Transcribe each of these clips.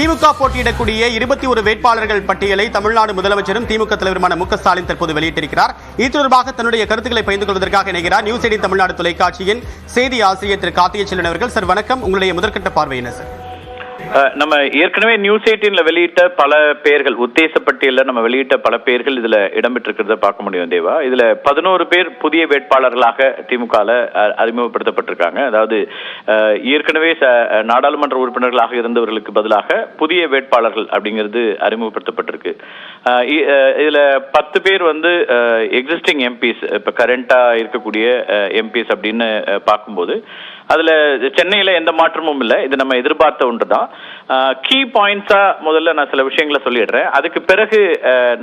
திமுக போட்டியிடக்கூடிய இருபத்தி ஒரு வேட்பாளர்கள் பட்டியலை தமிழ்நாடு முதலமைச்சரும் திமுக தலைவருமான மு க ஸ்டாலின் தற்போது வெளியிட்டிருக்கிறார். இது தொடர்பாக தன்னுடைய கருத்துக்களை பகிர்ந்து கொள்வதற்காக இணைகிறார். நியூஸ் எயிட்டின் தமிழ்நாடு தொலைக்காட்சியின் செய்தி ஆசிரியர் திரு கார்த்திகை செல்லன் அவர்கள். சார் வணக்கம். உங்களுடைய முதற்கட்ட பார்வையினர் சார்? நம்ம ஏற்கனவே நியூஸ் எயிட்டீன்ல வெளியிட்ட பல பெயர்கள் உத்தேச பட்டியலில் நம்ம வெளியிட்ட பல பெயர்கள் இதுல இடம்பெற்றிருக்கிறத பார்க்க முடியும் தேவா. இதுல பதினோரு பேர் புதிய வேட்பாளர்களாக திமுகல அறிமுகப்படுத்தப்பட்டிருக்காங்க. அதாவது ஏற்கனவே ச- நாடாளுமன்ற உறுப்பினர்களாக இருந்தவர்களுக்கு பதிலாக புதிய வேட்பாளர்கள் அப்படிங்கிறது அறிமுகப்படுத்தப்பட்டிருக்கு. இதுல பத்து பேர் வந்து எக்ஸிஸ்டிங் எம்பிஸ் இப்ப கரண்டா இருக்கக்கூடிய எம்பிஸ் அப்படின்னு பார்க்கும்போது அதில் சென்னையில் எந்த மாற்றமும் இல்லை. இது நம்ம எதிர்பார்த்த ஒன்று தான் கீ பாயிண்ட்ஸாக முதல்ல நான் சில விஷயங்களை சொல்லிடுறேன். அதுக்கு பிறகு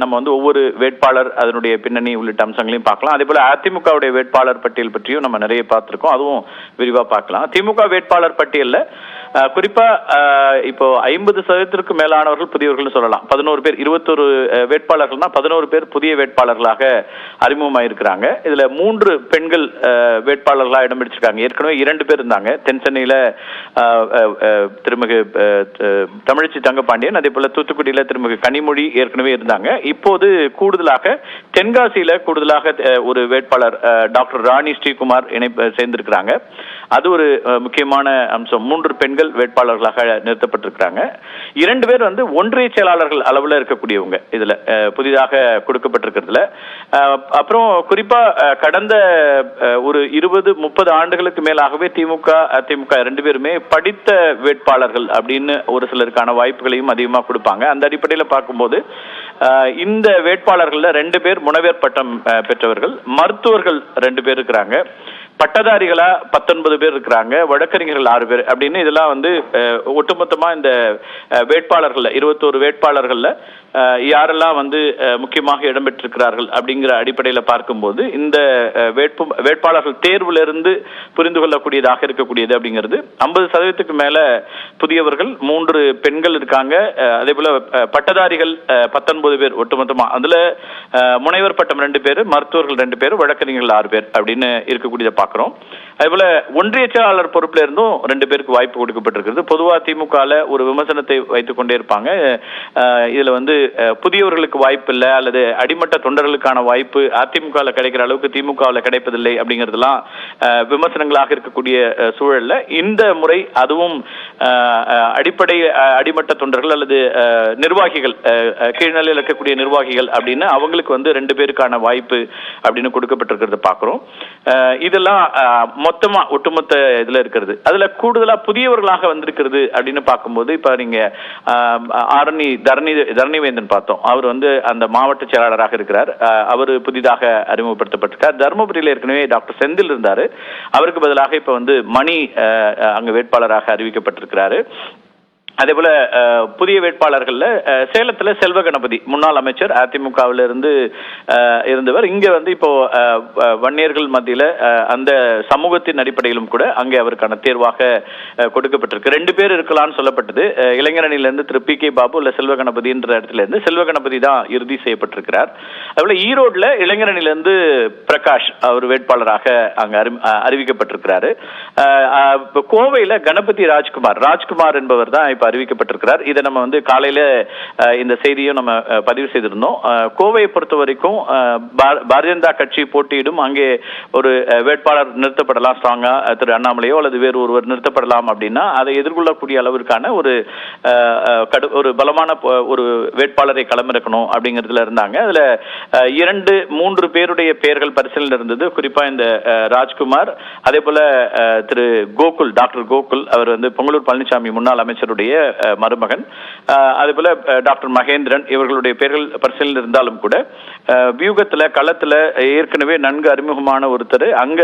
நம்ம வந்து ஒவ்வொரு வேட்பாளர் அதனுடைய பின்னணி உள்ளிட்ட அம்சங்களையும் பார்க்கலாம். அதே போல் அதிமுகவுடைய வேட்பாளர் பட்டியல் பற்றியும் நம்ம நிறைய பார்த்துருக்கோம். அதுவும் விரிவாக பார்க்கலாம். திமுக வேட்பாளர் பட்டியலில் குறிப்பா இப்போ ஐம்பது சதவீதத்திற்கு மேலானவர்கள் புதியவர்கள் சொல்லலாம். பதினோரு பேர் இருபத்தொரு வேட்பாளர்கள்னா பதினோரு பேர் புதிய வேட்பாளர்களாக அறிமுகமாயிருக்கிறாங்க. இதுல மூன்று பெண்கள் அஹ், வேட்பாளர்களா இடம் பிடிச்சிருக்காங்க. ஏற்கனவே இரண்டு பேர் இருந்தாங்க. தென் சென்னையில திருமிகு தமிழச்சி தங்கபாண்டியன் அதே போல தூத்துக்குடியில திருமிகு கனிமொழி ஏற்கனவே இருந்தாங்க. இப்போது கூடுதலாக தென்காசியில கூடுதலாக ஒரு வேட்பாளர் டாக்டர் ராணி ஸ்ரீகுமார் இணைப்பு சேர்ந்திருக்கிறாங்க. அது ஒரு முக்கியமான அம்சம். மூன்று பெண்கள் வேட்பாளர்களாக நிறுத்தப்பட்டிருக்கிறாங்க. இரண்டு பேர் வந்து ஒன்றிய செயலாளர்கள் அளவில் இருக்கக்கூடியவங்க இதில் புதிதாக கொடுக்கப்பட்டிருக்கிறதுல. அப்புறம் குறிப்பாக கடந்த ஒரு இருபது முப்பது ஆண்டுகளுக்கு மேலாகவே திமுக அதிமுக ரெண்டு பேருமே படித்த வேட்பாளர்கள் அப்படின்னு ஒரு சிலருக்கான வாய்ப்புகளையும் அதிகமாக கொடுப்பாங்க. அந்த அடிப்படையில் பார்க்கும்போது இந்த வேட்பாளர்களில் ரெண்டு பேர் முனைவர் பட்டம் பெற்றவர்கள் மருத்துவர்கள் ரெண்டு பேர் இருக்கிறாங்க. பட்டதாரிகளா பத்தொன்பது பேர் இருக்கிறாங்க வழக்கறிஞர்கள் ஆறு பேர் அப்படின்னு இதெல்லாம் வந்து ஒட்டுமொத்தமா இந்த அஹ், வேட்பாளர்கள்ல இருபத்தோரு வேட்பாளர்கள்ல யாரெல்லாம் வந்து முக்கியமாக இடம்பெற்றிருக்கிறார்கள் அப்படிங்கிற அடிப்படையில பார்க்கும்போது இந்த வேட்பு வேட்பாளர்கள் தேர்வுல இருந்து புரிந்து கொள்ளக்கூடியதாக இருக்கக்கூடியது அப்படிங்கிறது. ஐம்பது சதவீதத்துக்கு மேல புதியவர்கள் மூன்று பெண்கள் இருக்காங்க. அதே போல பட்டதாரிகள் பத்தொன்பது பேர் ஒட்டுமொத்தமா. அதுல முனைவர் பட்டம் ரெண்டு பேர் மருத்துவர்கள் ரெண்டு பேர் வழக்கறிஞர்கள் ஆறு பேர் அப்படின்னு இருக்கக்கூடியதை பார்க்குறோம். அதுபோல ஒன்றிய செயலாளர் பொறுப்புல இருந்தும் ரெண்டு பேருக்கு வாய்ப்பு கொடுக்கப்பட்டிருக்கிறது. பொதுவாக திமுகவில் ஒரு விமர்சனத்தை வைத்துக் கொண்டே இருப்பாங்க. இதில் இதுல வந்து புதியவர்களுக்கு வாய்ப்பு இல்லை அல்லது அடிமட்ட தொண்டர்களுக்கான வாய்ப்பு அதிமுகவில் கிடைக்கிற அளவுக்கு திமுகவில் கிடைப்பதில்லை அப்படிங்கிறதுலாம் விமர்சனங்களாக இருக்கக்கூடிய சூழலில் சூழல்ல. இந்த முறை அதுவும் அடிப்படை அடிமட்ட தொண்டர்கள் அல்லது நிர்வாகிகள் கீழ்நிலையில் இருக்கக்கூடிய நிர்வாகிகள் அப்படின்னு அவங்களுக்கு வந்து ரெண்டு பேருக்கான வாய்ப்பு அப்படின்னு கொடுக்கப்பட்டிருக்கிறத பார்க்குறோம். இதெல்லாம் தான் மொத்தமா ஒட்டுமொத்த இதுல இருக்கிறது. அதுல கூடுதலா புதியவர்களாக வந்திருக்கிறது அப்படின்னு பார்க்கும்போது இப்ப நீங்க ஆரணி தரணி தரணிவேந்தன் பார்த்தோம். அவர் வந்து அந்த மாவட்ட செயலாளராக இருக்கிறார். அவர் புதிதாக அறிமுகப்படுத்தப்பட்டிருக்கார். தருமபுரியில ஏற்கனவே டாக்டர் செந்தில் இருந்தாரு. அவருக்கு பதிலாக இப்ப வந்து மணி அங்கு அங்க வேட்பாளராக அறிவிக்கப்பட்டிருக்கிறாரு. அதே போல புதிய வேட்பாளர்கள்ல சேலத்துல செல்வ கணபதி முன்னாள் அமைச்சர் அதிமுகவில் இருந்து இருந்தவர். இங்க வந்து இப்போ வன்னியர்கள் மத்தியில அந்த சமூகத்தின் அடிப்படையிலும் கூட அங்கே அவருக்கான தேர்வாக கொடுக்கப்பட்டிருக்கு. ரெண்டு பேர் இருக்கலாம்னு சொல்லப்பட்டது. அஹ், திரு பி கே பாபு இல்ல செல்வ கணபதின்ற இடத்துல இருந்து செல்வ கணபதி தான் இறுதி செய்யப்பட்டிருக்கிறார். அதுபோல ஈரோட்ல இளைஞரணியில இருந்து பிரகாஷ் அவர் வேட்பாளராக அங்க அறி- அஹ், அறிவிக்கப்பட்டிருக்கிறாரு. அஹ், கோவையில கணபதி ராஜ்குமார் ராஜ்குமார் என்பவர் தான் இப்ப அறிவிக்கப்பட்டிருக்கிறார். இதை நம்ம வந்து காலையில இந்த செய்தியும் நம்ம பதிவு செய்திருந்தோம். கோவையை பொறுத்த வரைக்கும் அஹ், பாரதிய ஜனதா கட்சி போட்டியிடும் அங்கே ஒரு வேட்பாளர் நிறுத்தப்படலாம் ஸ்ட்ராங்கா திரு அண்ணாமலையோ அல்லது வேறு ஒருவர் நிறுத்தப்படலாம் அப்படின்னா அதை எதிர்கொள்ளக்கூடிய அளவிற்கான ஒரு கடு ஒரு பலமான ஒரு வேட்பாளரை களமிறக்கணும் அப்படிங்கிறதுல இருந்தாங்க. அதுல இரண்டு மூன்று பேருடைய பெயர்கள் பரிசீலனை இருந்தது. குறிப்பா இந்த ராஜ்குமார் அதே போல திரு கோகுல் டாக்டர் கோகுல் அவர் வந்து பொங்கலூர் பழனிசாமி முன்னாள் அமைச்சருடைய அஹ், மருமகன். அதுபோல டாக்டர் மகேந்திரன் இவர்களுடைய பெயர்கள் பரிசீலனை இருந்தாலும் கூட வியூகத்தில் களத்தில் ஏற்கனவே நன்கு அறிமுகமான ஒருத்தர் அங்க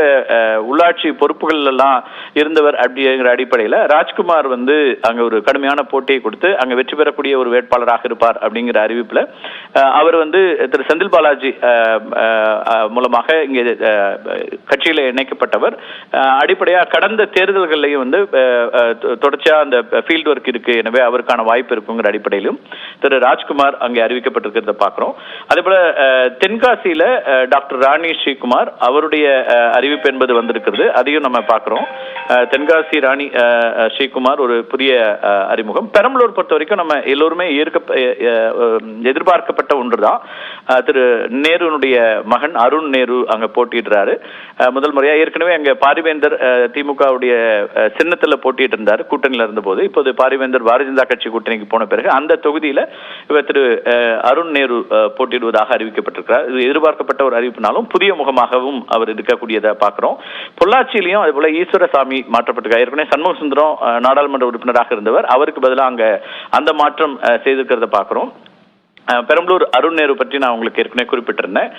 உள்ளாட்சி பொறுப்புகள் எல்லாம் இருந்தவர் அப்படிங்கிற அடிப்படையில் ராஜ்குமார் வந்து அங்க ஒரு கடுமையான போட்டியை கொடுத்து அங்க வெற்றி பெறக்கூடிய ஒரு வேட்பாளராக இருப்பார் அப்படிங்கிற அறிவிப்பில் அவர் வந்து திரு செந்தில் பாலாஜி மூலமாக இங்கே கட்சியில் இணைக்கப்பட்டவர். அடிப்படையாக கடந்த தேர்தல்கள்லையும் வந்து தொடர்ச்சியாக அந்த ஃபீல்டு ஒர்க் இருக்கு. இருக்கு. எனவே அவருக்கான வாய்ப்பு இருக்குங்கிற அடிப்படையிலும் திரு ராஜ்குமார் அங்கே அறிவிக்கப்பட்டிருக்கிறத பார்க்குறோம். அதே போல தென்காசியில டாக்டர் ராணி ஸ்ரீகுமார் அவருடைய அறிவிப்பு என்பது வந்திருக்கிறது. அதையும் நம்ம பார்க்குறோம். தென்காசி ராணி ஸ்ரீகுமார் ஒரு புதிய அறிமுகம். பெரம்பலூர் பொறுத்த வரைக்கும் நம்ம எல்லோருமே ஏற்க எதிர்பார்க்கப்பட்ட ஒன்று தான் திரு நேருனுடைய மகன் அருண் நேரு அங்கே போட்டியிடுறாரு. முதல் முறையாக ஏற்கனவே அங்கே பாரிவேந்தர் திமுகவுடைய சின்னத்தில் போட்டிட்டு இருந்தார் கூட்டணியில் இருந்தபோது. இப்போது பாரிவேந்தர் பாரதிய ஜனதா கட்சி கூட்டணிக்கு போன பிறகு அந்த தொகுதியில இவர் திரு அருண் நேரு போட்டியிடுவதாக அறிவிக்கப்பட்டிருக்கிறார். இது எதிர்பார்க்கப்பட்ட ஒரு அறிவிப்புனாலும் புதிய முகமாகவும் அவர் இருக்கக்கூடியதை பார்க்கிறோம். பொள்ளாச்சியிலையும் அதே போல ஈஸ்வரசாமி மாற்றப்பட்டிருக்கார். ஏற்கனவே சண்முக சுந்தரம் நாடாளுமன்ற உறுப்பினராக இருந்தவர். அவருக்கு பதிலாக அங்க அந்த மாற்றம் செய்திருக்கிறத பார்க்கிறோம். பெரம்பலூர் அருண் நேரு பற்றி நான் உங்களுக்கு ஏற்கனவே குறிப்பிட்டிருந்தேன்.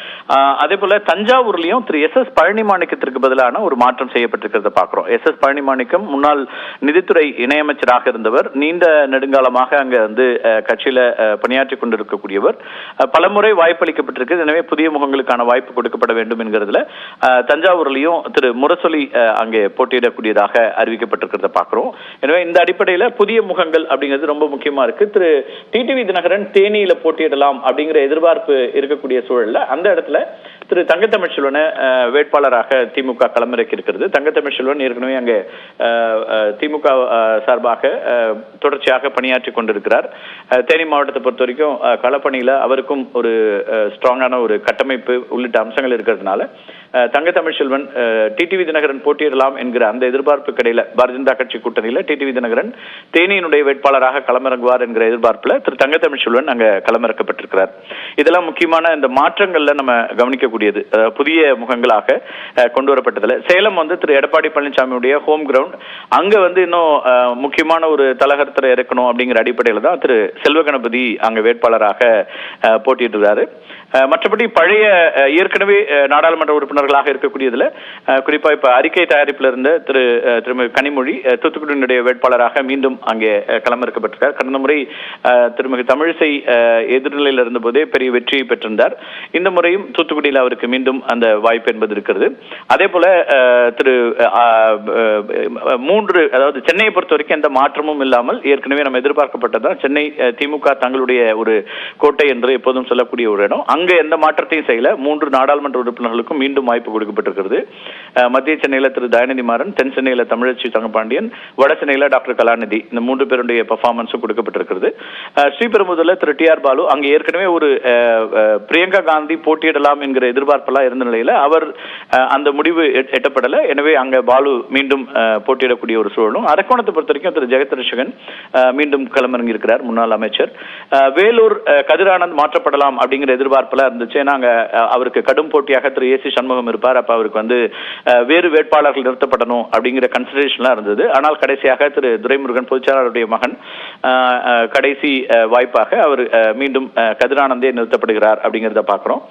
அதே போல தஞ்சாவூர்லயும் திரு எஸ் எஸ் பழனிமாணிக்கத்திற்கு பதிலான ஒரு மாற்றம் செய்யப்பட்டிருக்கிறத பார்க்கிறோம். எஸ் எஸ் பழனிமாணிக்கம் முன்னாள் நிதித்துறை இணையமைச்சராக இருந்தவர் நீண்ட நெடுங்காலமாக அங்க வந்து கட்சியில பணியாற்றி கொண்டிருக்கக்கூடியவர். பலமுறை வாய்ப்பளிக்கப்பட்டிருக்கு. எனவே புதிய முகங்களுக்கான வாய்ப்பு கொடுக்கப்பட வேண்டும் என்கிறதுல அஹ், தஞ்சாவூர்லயும் திரு முரசொலி அஹ், அங்கே போட்டியிடக்கூடியதாக அறிவிக்கப்பட்டிருக்கிறத பார்க்கிறோம். எனவே இந்த அடிப்படையில புதிய முகங்கள் அப்படிங்கிறது ரொம்ப முக்கியமா இருக்கு. திரு டிடிவி தினகரன் தேனியில போட்டியிடலாம் அப்படிங்கிற எதிர்பார்ப்பு இருக்கக்கூடிய சூழல்ல அந்த இடத்துல திரு தங்கத்தமிழ்ச்செல்வனை வேட்பாளராக திமுக களமிறக்கி இருக்கிறது தங்கத்தமிழ் செல்வன் ஏற்கனவே அங்கே திமுக சார்பாக தொடர்ச்சியாக பணியாற்றி கொண்டிருக்கிறார். தேனி மாவட்டத்தை பொறுத்த வரைக்கும் களப்பணியில் களப்பணியில அவருக்கும் ஒரு ஸ்ட்ராங்கான ஒரு கட்டமைப்பு உள்ளிட்ட அம்சங்கள் இருக்கிறதுனால அஹ், தங்கத்தமிழ் செல்வன் டிடிவி தினகரன் போட்டியிடலாம் என்கிற அந்த எதிர்பார்ப்பு கிடையில. பாரதிய ஜனதா கட்சி கூட்டணியில டிடிவி தினகரன் தேனியினுடைய வேட்பாளராக களமிறங்குவார் என்கிற எதிர்பார்ப்புல திரு தங்கத்தமிழ் செல்வன் அங்க களமிறக்கப்பட்டிருக்கிறார். இதெல்லாம் முக்கியமான இந்த மாற்றங்கள்ல நம்ம கவனிக்க இருக்கக்கூடியது புதிய முகங்களாக கொண்டு வரப்பட்டதில் சேலம் வந்து திரு எடப்பாடி பழனிசாமியுடைய ஹோம் கிரவுண்ட் அங்கே வந்து இன்னும் முக்கியமான ஒரு தலகரத்தில் இருக்கணும் அப்படிங்கிற அடிப்படையில் தான் திரு செல்வ கணபதி அங்க வேட்பாளராக போட்டியிட்டுறாரு மற்றபடி பழைய ஏற்கனவே நாடாளுமன்ற உறுப்பினர்களாக இருக்கக்கூடியதில் குறிப்பாக இப்போ அறிக்கை தயாரிப்பில் இருந்த திரு திருமதி கனிமொழி தூத்துக்குடியினுடைய வேட்பாளராக மீண்டும் அங்கே களமிறக்கப்பட்டிருக்கார். கடந்த முறை அஹ், திருமதி தமிழிசை அஹ், எதிர்நிலையில் இருந்தபோதே பெரிய வெற்றியை பெற்றிருந்தார். இந்த முறையும் தூத்துக்குடியில் அவருக்கு மீண்டும் அந்த வாய்ப்பு என்பது இருக்கிறது. அதே போல திரு மூன்று அதாவது சென்னையை பொறுத்த வரைக்கும் எந்த மாற்றமும் இல்லாமல் ஏற்கனவே நம்ம எதிர்பார்க்கப்பட்டதான் சென்னை திமுக தங்களுடைய ஒரு கோட்டை என்று எப்போதும் சொல்லக்கூடிய ஒரு இடம். அங்க எந்த மாற்றத்தையும் செய்யல. மூன்று நாடாளுமன்ற உறுப்பினர்களுக்கும் மீண்டும் வாய்ப்பு கொடுக்கப்பட்டிருக்கிறது. மத்திய சென்னையில திரு தயாநிதி மாறன் தென் சென்னையில தமிழச்சி தங்கபாண்டியன் வட சென்னையில டாக்டர் கலாநிதி இந்த மூன்று பேருடைய பர்ஃபார்மன்ஸும் கொடுக்கப்பட்டிருக்கிறது. அஹ், ஸ்ரீபெரும்புதூர்ல திரு டி ஆர் பாலு அங்க ஏற்கனவே ஒரு பிரியங்கா காந்தி போட்டியிடலாம் என்கிற எதிர்பார்ப்பெல்லாம் இருந்த நிலையில அவர் அஹ், அந்த முடிவு எட்டப்படலை எட்டப்படல. எனவே அங்க பாலு மீண்டும் அஹ், போட்டியிடக்கூடிய ஒரு சூழலும் அரக்கோணத்தை பொறுத்த வரைக்கும் திரு ஜெகத் மீண்டும் களமிறங்கி இருக்கிறார் முன்னாள் அமைச்சர். வேலூர் கதிரானந்த் மாற்றப்படலாம் அப்படிங்கிற எதிர்பார்ப்பெல்லாம் இருந்துச்சு. ஏன்னா அங்க அவருக்கு கடும் போட்டியாக திரு ஏசி சண்முகம் இருப்பார். அப்ப அவருக்கு வந்து வேறு வேட்பாளர்கள் நிறுத்தப்படணும் அப்படிங்கிற கன்சிடரேஷன்லாம் இருந்தது. ஆனால் கடைசியாக திரு துரைமுருகன் பொதுச்செயலாளருடைய மகன் கடைசி வாய்ப்பாக அவர் அஹ், மீண்டும் கதிரானந்தே நிறுத்தப்படுகிறார் அப்படிங்கிறத பார்க்குறோம்.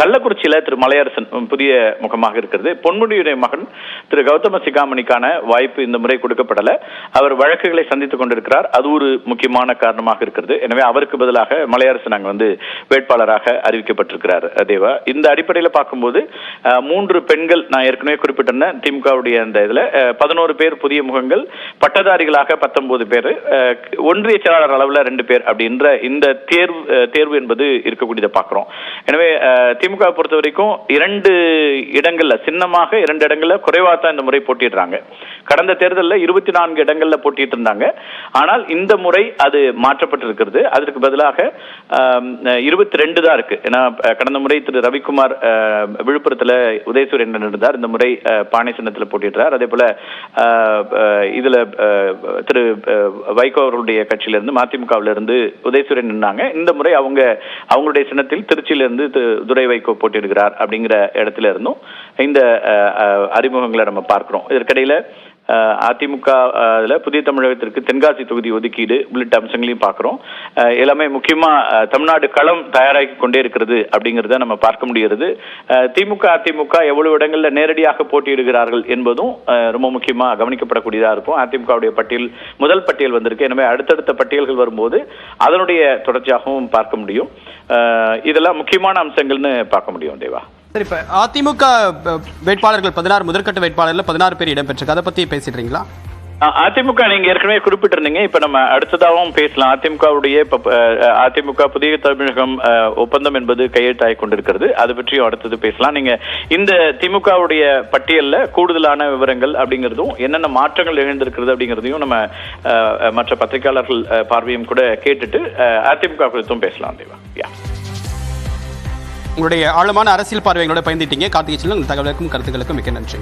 கள்ளக்குறிச்சியில் திரு மலையரசன் புதிய முகமாக இருக்கிறது. பொன்முடியுடைய மகன் திரு கௌதம சிகாமணிக்கான வாய்ப்பு இந்த முறை கொடுக்கப்படல. அவர் வழக்குகளை சந்தித்துக் கொண்டிருக்கிறார். அது ஒரு முக்கியமான காரணமாக இருக்கிறது. எனவே அவருக்கு பதிலாக மலையரசன் அங்கே வந்து வேட்பாளராக அறிவிக்கப்பட்டிருக்கிறார் தேவா. இந்த அடிப்படையில் பார்க்கும்போது மூன்று பெண்கள் நான் ஏற்கனவே குறிப்பிட்டிருந்தேன் திமுகவுடைய அந்த இதில் பதினோரு பேர் புதிய முகங்கள் பட்டதாரிகளாக பத்தொன்பது பேர் ஒன்றிய செயலாளர் அளவில் ரெண்டு பேர் அப்படின்ற இந்த தேர்வு தேர்வு என்பது இருக்கக்கூடியதை பார்க்குறோம். எனவே திமுக பொறுத்த வரைக்கும் இரண்டு இடங்கள்ல சின்னமாக இரண்டு இடங்கள்ல குறைவாக தான் இந்த முறை போட்டிடுறாங்க. கடந்த தேர்தலில் இருபத்தி நான்கு இடங்கள்ல போட்டிட்டு இருந்தாங்க. ஆனால் இந்த முறை அது மாற்றப்பட்டிருக்கிறது. அதற்கு பதிலாக இருபத்தி ரெண்டு தான் இருக்கு. ஏன்னா கடந்த முறை திரு ரவிக்குமார் விழுப்புரத்தில் விழுப்புரத்துல உதயசூரியன் இருந்தார். இந்த முறை அஹ், பானை சின்னத்தில் போட்டிடுறார். அதே போல இதுல திரு வைகோ அவர்களுடைய கட்சியிலிருந்து மதிமுகவிலிருந்து உதயசூரியன் நின்னாங்க. இந்த முறை அவங்க அவங்களுடைய சின்னத்தில் திருச்சியிலிருந்து துரை வைகோ போட்டியிடுகிறார் அப்படிங்கிற இடத்துல இருந்தும் இந்த அறிமுகங்களை நம்ம பார்க்கிறோம். இதற்கிடையில அதிமுக அதில் புதிய தமிழகத்திற்கு தென்காசி தொகுதி ஒதுக்கீடு உள்ளிட்ட அம்சங்களையும் பார்க்குறோம். எல்லாமே முக்கியமாக தமிழ்நாடு களம் தயாராகி கொண்டே இருக்கிறது அப்படிங்கிறத நம்ம பார்க்க முடிகிறது. திமுக அதிமுக எவ்வளவு இடங்களில் நேரடியாக போட்டியிடுகிறார்கள் என்பதும் ரொம்ப முக்கியமாக கவனிக்கப்படக்கூடியதாக இருக்கும். அதிமுகவுடைய பட்டியல் முதல் பட்டியல் வந்திருக்கு. எனவே அடுத்தடுத்த பட்டியல்கள் வரும்போது அதனுடைய தொடர்ச்சியாகவும் பார்க்க முடியும். இதெல்லாம் முக்கியமான அம்சங்கள்னு பார்க்க முடியும் தேவா. சரி இப்ப அதிமுக வேட்பாளர்கள் பதினாறு முதற்கட்ட வேட்பாளர்கள் பதினாறு பேர் இடம்பெற்றிருக்கு. அதை பத்தி பேசிடுறீங்களா? அதிமுக நீங்க ஏற்கனவே குறிப்பிட்டிருந்தீங்க. இப்ப நம்ம அடுத்ததாகவும் பேசலாம். அதிமுகவுடைய அதிமுக புதிய தமிழகம் ஒப்பந்தம் என்பது கையெழுத்தாகி கொண்டிருக்கிறது. அது பற்றியும் அடுத்தது பேசலாம். நீங்க இந்த திமுகவுடைய பட்டியல்ல கூடுதலான விவரங்கள் அப்படிங்கிறதும் என்னென்ன மாற்றங்கள் எழுந்திருக்கிறது அப்படிங்கிறதையும் நம்ம மற்ற பத்திரிகையாளர்கள் பார்வையும் கூட கேட்டுட்டு அதிமுக குறித்தும் பேசலாம் தேவா. யா. உங்களுடைய ஆழமான அரசியல் பார்வைகளோட பயந்துட்டீங்க. கார்த்திகை செல்வன் தகவலுக்கும் கருத்துக்களுக்கும் மிக்க நன்றி.